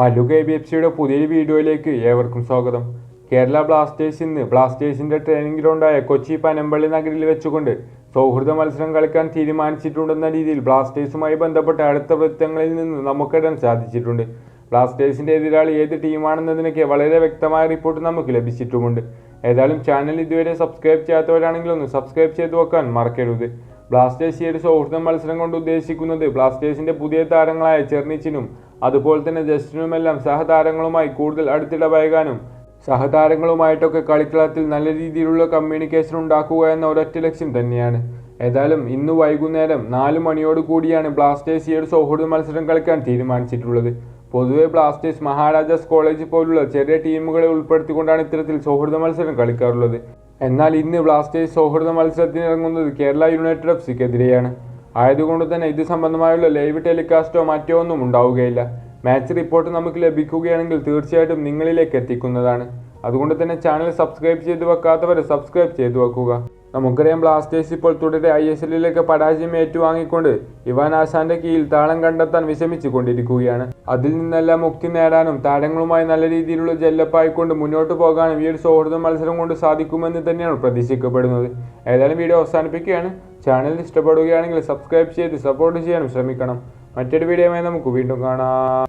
Mallu K B F സിയുടെ പുതിയൊരു വീഡിയോയിലേക്ക് ഏവർക്കും സ്വാഗതം. കേരള ബ്ലാസ്റ്റേഴ്സ് ഇന്ന് ബ്ലാസ്റ്റേഴ്സിന്റെ ട്രെയിനിങ് ഗ്രൗണ്ടായ കൊച്ചി പനമ്പള്ളി നഗരിൽ വെച്ചുകൊണ്ട് സൗഹൃദ മത്സരം കളിക്കാൻ തീരുമാനിച്ചിട്ടുണ്ടെന്ന രീതിയിൽ ബ്ലാസ്റ്റേഴ്സുമായി ബന്ധപ്പെട്ട അടുത്ത വൃത്തങ്ങളിൽ നിന്ന് നമുക്കിടാൻ സാധിച്ചിട്ടുണ്ട്. ബ്ലാസ്റ്റേഴ്സിന്റെ എതിരാളി ഏത് ടീമാണെന്നതിനൊക്കെ വളരെ വ്യക്തമായ റിപ്പോർട്ട് നമുക്ക് ലഭിച്ചിട്ടുമുണ്ട്. ഏതായാലും ചാനൽ ഇതുവരെ സബ്സ്ക്രൈബ് ചെയ്യാത്തവരാണെങ്കിൽ ഒന്ന് സബ്സ്ക്രൈബ് ചെയ്തു വെക്കാൻ മറക്കരുത്. ബ്ലാസ്റ്റേഴ്സ് ഈ ഒരു സൗഹൃദ മത്സരം കൊണ്ട് ഉദ്ദേശിക്കുന്നത് ബ്ലാസ്റ്റേഴ്സിന്റെ പുതിയ താരങ്ങളായ ചെർണിച്ചിനും അതുപോലെ തന്നെ ജസ്റ്റിനുമെല്ലാം സഹതാരങ്ങളുമായി കൂടുതൽ അടുത്തിടപഴകാനും സഹതാരങ്ങളുമായിട്ടൊക്കെ കളിക്കളത്തിൽ നല്ല രീതിയിലുള്ള കമ്മ്യൂണിക്കേഷൻ ഉണ്ടാക്കുക എന്ന ഒരൊറ്റ ലക്ഷ്യം തന്നെയാണ്. ഏതായാലും ഇന്ന് വൈകുന്നേരം നാല് മണിയോട് കൂടിയാണ് ബ്ലാസ്റ്റേഴ്സ് ഈ ഒരു സൗഹൃദ മത്സരം കളിക്കാൻ തീരുമാനിച്ചിട്ടുള്ളത്. പൊതുവെ ബ്ലാസ്റ്റേഴ്സ് മഹാരാജാസ് കോളേജ് പോലുള്ള ചെറിയ ടീമുകളെ ഉൾപ്പെടുത്തിക്കൊണ്ടാണ് ഇത്തരത്തിൽ സൗഹൃദ മത്സരം കളിക്കാറുള്ളത്. എന്നാൽ ഇന്ന് ബ്ലാസ്റ്റേഴ്സ് സൗഹൃദ മത്സരത്തിനിറങ്ങുന്നത് കേരള യുണൈറ്റഡ് എഫ് സിക്കെതിരെയാണ്. ആയതുകൊണ്ട് തന്നെ ഇത് സംബന്ധമായുള്ള ലൈവ് ടെലികാസ്റ്റോ മറ്റോ ഒന്നും ഉണ്ടാവുകയില്ല. മാച്ച് റിപ്പോർട്ട് നമുക്ക് ലഭിക്കുകയാണെങ്കിൽ തീർച്ചയായിട്ടും നിങ്ങളിലേക്ക് എത്തിക്കുന്നതാണ്. അതുകൊണ്ട് തന്നെ ചാനൽ സബ്സ്ക്രൈബ് ചെയ്ത് വെക്കാത്തവർ സബ്സ്ക്രൈബ് ചെയ്തു വെക്കുക. നമുക്കറിയാം ബ്ലാസ്റ്റേഴ്സ് ഇപ്പോൾ തുടരെ ഐ എസ് എല്ലിലേക്ക് പരാജയം ഏറ്റുവാങ്ങിക്കൊണ്ട് ഇവാൻ ആശാന്റെ കീഴിൽ താളം കണ്ടെത്താൻ വിഷമിച്ചു കൊണ്ടിരിക്കുകയാണ് അതിൽ നിന്നെല്ലാം മുക്തി നേടാനും താരങ്ങളുമായി നല്ല രീതിയിലുള്ള ജെല്ലപ്പായിക്കൊണ്ട് മുന്നോട്ട് പോകാനും ഈ ഒരു സൗഹൃദ മത്സരം കൊണ്ട് സാധിക്കുമെന്ന് തന്നെയാണ് പ്രതീക്ഷിക്കപ്പെടുന്നത്. ഏതായാലും വീഡിയോ അവസാനിപ്പിക്കുകയാണ്. ചാനൽ ഇഷ്ടപ്പെടുകയാണെങ്കിൽ സബ്സ്ക്രൈബ് ചെയ്ത് സപ്പോർട്ട് ചെയ്യാനും ശ്രമിക്കണം. മറ്റൊരു വീഡിയോയുമായി നമുക്ക് വീണ്ടും കാണാം.